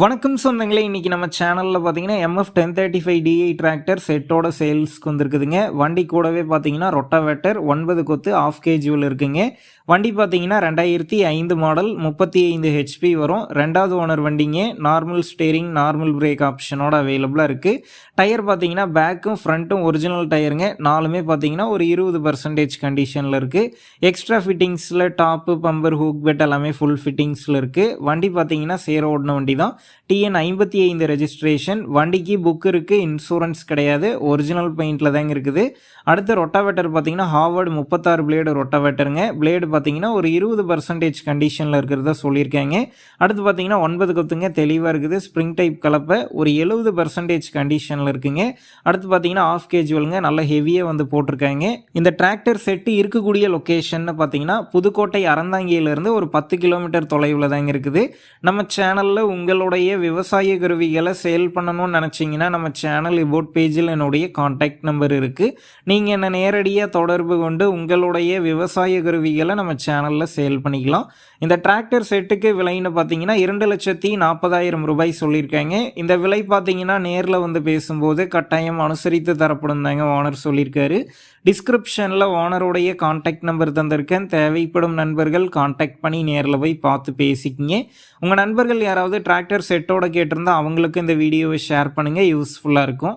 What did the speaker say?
வணக்கம் சொந்தங்களே இன்றைக்கி நம்ம சேனலில் பார்த்தீங்கன்னா MF ten thirty five DI tractor செட்டோட சேல்ஸ்க்கு வந்திருக்குதுங்க. வண்டி கூடவே பார்த்தீங்கன்னா ரொட்டாவேட்டர் ஒன்பது கொத்து ஆஃப் கேஜியில் இருக்குங்க. வண்டி பார்த்தீங்கன்னா ரெண்டாயிரத்தி ஐந்து மாடல் முப்பத்தி ஐந்து ஹெச்பி வரும். ரெண்டாவது ஓனர் வண்டிங்க நார்மல் ஸ்டேரிங் நார்மல் பிரேக் ஆப்ஷனோட அவைலபிளாக இருக்குது டயர் பார்த்தீங்கன்னா பேக்கும் ஃப்ரண்ட்டும் ஒரிஜினல் டயருங்க நாலுமே பார்த்தீங்கன்னா ஒரு இருபது பர்சன்டேஜ் கண்டிஷனில் இருக்குது எக்ஸ்ட்ரா ஃபிட்டிங்ஸில் டாப்பு பம்பர் ஹூக் பெட் எல்லாமே ஃபுல் ஃபிட்டிங்ஸில் இருக்குது வண்டி பார்த்தீங்கன்னா சேர ஓடின வண்டி தான். டிஎன் ஐம்பத்தி ஐந்து ரெஜிஸ்ட்ரேஷன் வண்டிக்கு புக் இருக்குது இன்சூரன்ஸ் கிடையாது. ஒரிஜினல் பெயிண்டில் தாங்க இருக்குது. அடுத்து ரொட்டாவேட்டர் பார்த்தீங்கன்னா ஹார்வர்டு முப்பத்தாறு பிளேடு ரொட்டாவேட்டருங்க பிளேடு பார்த்தீங்கன்னா ஒரு இருபது பர்சன்டேஜ் கண்டிஷனில் இருக்கிறதா சொல்லியிருக்காங்க. அடுத்து பார்த்தீங்கன்னா ஒன்பது கொத்துங்க தெளிவாக இருக்குது. ஸ்ப்ரிங் டைப் கலப்பை ஒரு எழுபது பர்சன்டேஜ் கண்டிஷனில் இருக்குங்க. அடுத்து பார்த்தீங்கன்னா ஆஃப் கேஜுவலுங்க நல்ல ஹெவியாக வந்து போட்டிருக்காங்க. இந்த டிராக்டர் செட்டு இருக்கக்கூடிய லொக்கேஷன் பார்த்தீங்கன்னா புதுக்கோட்டை அறந்தாங்கியிலிருந்து ஒரு பத்து கிலோமீட்டர் தொலைவில் தாங்க இருக்குது. நம்ம சேனலில் உங்களோட உங்களுடைய விவசாய கருவிகளை சேல் பண்ணணும்னு நினச்சிங்கன்னா நம்ம சேனல் இபோட் பேஜில் என்னுடைய காண்டாக்ட் நம்பர் இருக்குது நீங்கள் என்னை நேரடியாக தொடர்பு கொண்டு உங்களுடைய விவசாய கருவிகளை நம்ம சேனலில் சேல் பண்ணிக்கலாம். இந்த டிராக்டர் செட்டுக்கு விலைன்னு பார்த்தீங்கன்னா இரண்டு லட்சத்தி நாற்பதாயிரம் ரூபாய் சொல்லியிருக்காங்க. இந்த விலை பார்த்தீங்கன்னா நேரில் வந்து பேசும்போது கட்டாயம் அனுசரித்து தரப்படும் தாங்க ஓனர் சொல்லியிருக்காரு. டிஸ்கிரிப்ஷனில் ஓனருடைய காண்டாக்ட் நம்பர் தந்திருக்கேன். தேவைப்படும் நண்பர்கள் காண்டாக்ட் பண்ணி நேரில் போய் பார்த்து பேசிக்கிங்க. உங்கள் நண்பர்கள் யாராவது டிராக்டர் செட்டோட கேட்டிருந்தா அவங்களுக்கு இந்த வீடியோவை ஷேர் பண்ணுங்கள் யூஸ்ஃபுல்லாக இருக்கும்.